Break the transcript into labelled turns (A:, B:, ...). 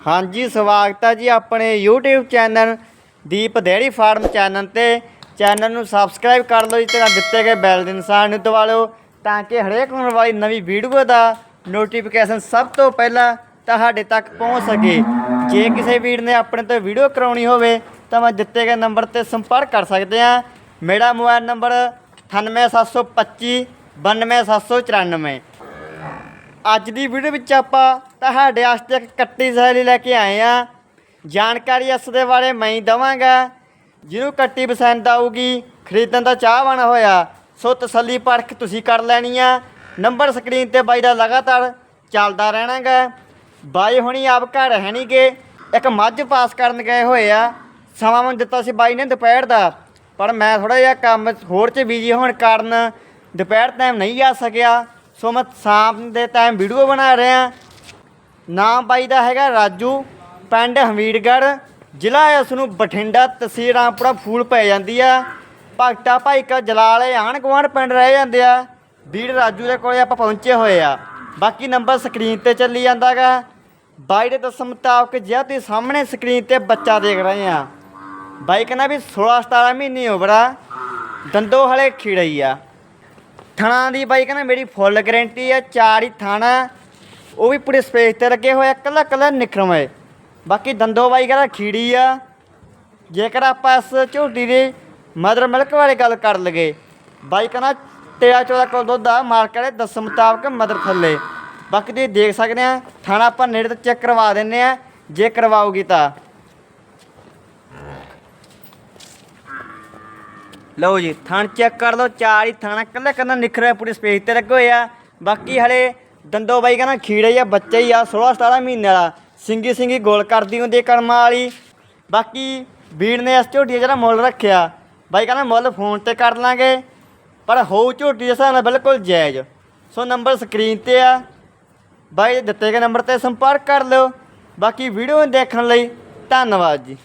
A: ਹਾਂਜੀ, ਸਵਾਗਤ ਹੈ ਜੀ ਆਪਣੇ YouTube channel Deep dairy farm channel ਤੇ। ਚੈਨਲ ਨੂੰ ਸਬਸਕ੍ਰਾਈਬ ਕਰ ਲਓ ਜੀ ਤੇ ਦਿੱਤੇ ਗਏ ਬੈਲ ਦੇ ਨਿਸ਼ਾਨ ਨੂੰ ਦਬਾ ਲਓ ਤਾਂ ਕਿ ਹਰੇਕ ਆਉਣ ਵਾਲੀ ਨਵੀਂ ਵੀਡੀਓ ਦਾ ਨੋਟੀਫਿਕੇਸ਼ਨ ਸਭ ਤੋਂ ਪਹਿਲਾਂ ਤੁਹਾਡੇ ਤੱਕ ਪਹੁੰਚ ਸਕੇ। ਜੇ ਕਿਸੇ ਵੀਰ ਨੇ ਆਪਣੇ ਤੋਂ ਵੀਡੀਓ ਕਰਾਉਣੀ ਹੋਵੇ ਤਾਂ ਮੈਂ ਦਿੱਤੇ ਗਏ ਨੰਬਰ ਤੇ ਸੰਪਰਕ ਕਰ ਸਕਦੇ ਆ ਮੇਰਾ ਮੋਬਾਈਲ ਨੰਬਰ 98725 92794 ਅੱਜ ਦੀ ਵੀਡੀਓ ਵਿੱਚ ਆਪਾਂ ਤੁਹਾਡੇ ਵਾਸਤੇ ਇੱਕ ਕੱਟੀ ਸੈਲੀ ਲੈ ਕੇ ਆਏ ਆ ਜਾਣਕਾਰੀ ਇਸ ਦੇ ਬਾਰੇ ਮੈਂ ਹੀ ਦਵਾਂਗਾ। ਜਿਹਨੂੰ ਕੱਟੀ ਪਸੰਦ ਆਊਗੀ, ਖਰੀਦਣ ਦਾ ਚਾਹ ਬਣ ਹੋਇਆ, ਸੋ ਤਸੱਲੀ ਪਰਖ ਤੁਸੀਂ ਕਰ ਲੈਣੀ ਆ। ਨੰਬਰ ਸਕਰੀਨ ਤੇ ਬਾਈ ਦਾ ਲਗਾਤਾਰ ਚੱਲਦਾ ਰਹਿਣਾਗਾ। ਬਾਈ ਹੁਣੀ ਆਪ ਘਰ ਹੈ ਨਹੀਂਗੇ ਇੱਕ ਮੱਝ ਪਾਸ ਕਰਨ ਗਏ ਹੋਏ ਆ। ਸਮਾਂ ਮੈਨੂੰ ਦਿੱਤਾ ਸੀ ਬਾਈ ਨੇ ਦੁਪਹਿਰ ਦਾ, ਪਰ ਮੈਂ ਥੋੜਾ ਜਿਹਾ ਕੰਮ ਹੋਰ ਚ ਬਿਜ਼ੀ ਹੋਣ ਕਾਰਨ ਦੁਪਹਿਰ ਟਾਈਮ ਨਹੀਂ ਆ ਸਕਿਆ। ਸੋ ਮੈਂ ਸ਼ਾਮ ਦੇ ਟਾਈਮ ਵੀਡੀਓ ਬਣਾ ਰਿਹਾ ਨਾਮ ਬਾਈ ਦਾ ਹੈਗਾ ਰਾਜੂ, ਪਿੰਡ ਹਮੀਰਗੜ੍ਹ ਜ਼ਿਲ੍ਹਾ ਹੈ ਉਸ ਨੂੰ ਬਠਿੰਡਾ, ਤਹਿਸੀਲ ਰਾਮਪੁਰਾ, ਫੂਲ ਪੈ ਜਾਂਦੀ ਆ। ਭਗਤਾ ਭਾਈ ਕਾ ਜਲਾਲੇ ਆਣ ਗੁਆਂਢ ਪਿੰਡ ਰਹਿ ਜਾਂਦੇ ਆ। ਵੀਰ ਰਾਜੂ ਦੇ ਕੋਲੇ ਆਪਾਂ ਪਹੁੰਚੇ ਹੋਏ ਆ। ਬਾਕੀ ਨੰਬਰ ਸਕਰੀਨ ਤੇ ਚੱਲੀ ਜਾਂਦਾਗਾ। ਬਾਈ ਦੇ ਦੱਸਣ ਮੁਤਾਬਕ ਜਿਆ ਤੁਸੀਂ ਸਾਹਮਣੇ ਸਕਰੀਨ ਤੇ ਬੱਚਾ ਦੇਖ ਰਹੇ ਆ। ਬਾਈ ਕਹਿੰਦਾ ਵੀ 16 17 ਮਹੀਨੇ ਉਮਰਾ ਦੰਦੋ ਹਲੇ ਖੀੜਈ ਆ। ਥਣਾ ਦੀ ਬਾਈ ਕਹਿੰਦਾ ਮੇਰੀ ਫੁੱਲ ਗਾਰੰਟੀ ਆ, ਚਾਰ ਹੀ ਥਾਣਾ। ਉਹ ਵੀ ਪੂਰੇ ਸਪੇਸ ਤੇ ਲੱਗੇ ਹੋਏ ਆ ਕੱਲਾ ਕੱਲਾ ਨਿਖਰਮ ਹੈ। ਬਾਕੀ ਦੰਦੋ ਬਾਈ ਕਹਿੰਦਾ ਖੀੜੀ ਆ। ਜੇਕਰ ਆਪਾਂ ਇਸ ਝੋਟੀ ਦੀ ਮਦਰ ਮਿਲਕ ਬਾਰੇ ਗੱਲ ਕਰ ਲਗੇ ਬਾਈ ਕਹਿੰਦਾ 13 14 ਕਿਲੋ ਦੁੱਧ ਆ ਮਾਰਕੀਟ ਦੇ ਦੱਸਣ ਮੁਤਾਬਕ ਮਦਰ ਥੱਲੇ। ਬਾਕੀ ਤੁਸੀਂ ਦੇਖ ਸਕਦੇ ਆ, ਥਾਣਾ ਆਪਾਂ ਨੇੜੇ ਤੋਂ ਚੈੱਕ ਕਰਵਾ ਦਿੰਨੇ ਆ, ਜੇ ਕਰਵਾਓਗੀ ਤਾਂ। ਲਓ ਜੀ, ਥਣ ਚੈੱਕ ਕਰ ਲਓ, ਚਾਰ ਹੀ ਥਾਣਾ, ਕੱਲਾ ਕੱਲਾ ਨਿਖਰਿਆ ਪੂਰੀ ਸਪੇਸ ਤੇ ਲੱਗੇ ਹੋਏ ਆ। ਬਾਕੀ ਹਲੇ ਦੰਦੋ ਬਾਈ ਕਹਿੰਦਾ ਖੀੜੇ ਆ, ਬੱਚੇ ਹੀ ਆ 16 17 ਮਹੀਨੇ ਵਾਲਾ। ਸਿੰਗੀ ਸਿੰਗੀ ਗੋਲ ਕਰਦੀ ਹੁੰਦੀ ਆ ਕਰਮਾਂ ਵਾਲੀ। ਬਾਕੀ ਵੀਰ ਨੇ ਇਸ ਝੋਟੀ ਜਿਹੜਾ ਮੁੱਲ ਰੱਖਿਆ, ਬਾਈ ਕਹਿੰਦਾ ਮੁੱਲ ਫੋਨ ਤੇ ਕਰ ਲਾਂਗੇ, ਪਰ ਹੋਊ ਝੋਟੀ ਦੇ ਹਿਸਾਬ ਨਾਲ ਬਿਲਕੁਲ ਜਾਇਜ਼। ਸੋ ਨੰਬਰ ਸਕਰੀਨ ਤੇ ਆ। ਬਾਈ ਦਿੱਤੇ ਗਏ ਨੰਬਰ ਤੇ ਸੰਪਰਕ ਕਰ ਲਿਓ। ਬਾਕੀ ਵੀਡੀਓ ਦੇਖਣ ਲਈ ਧੰਨਵਾਦ ਜੀ।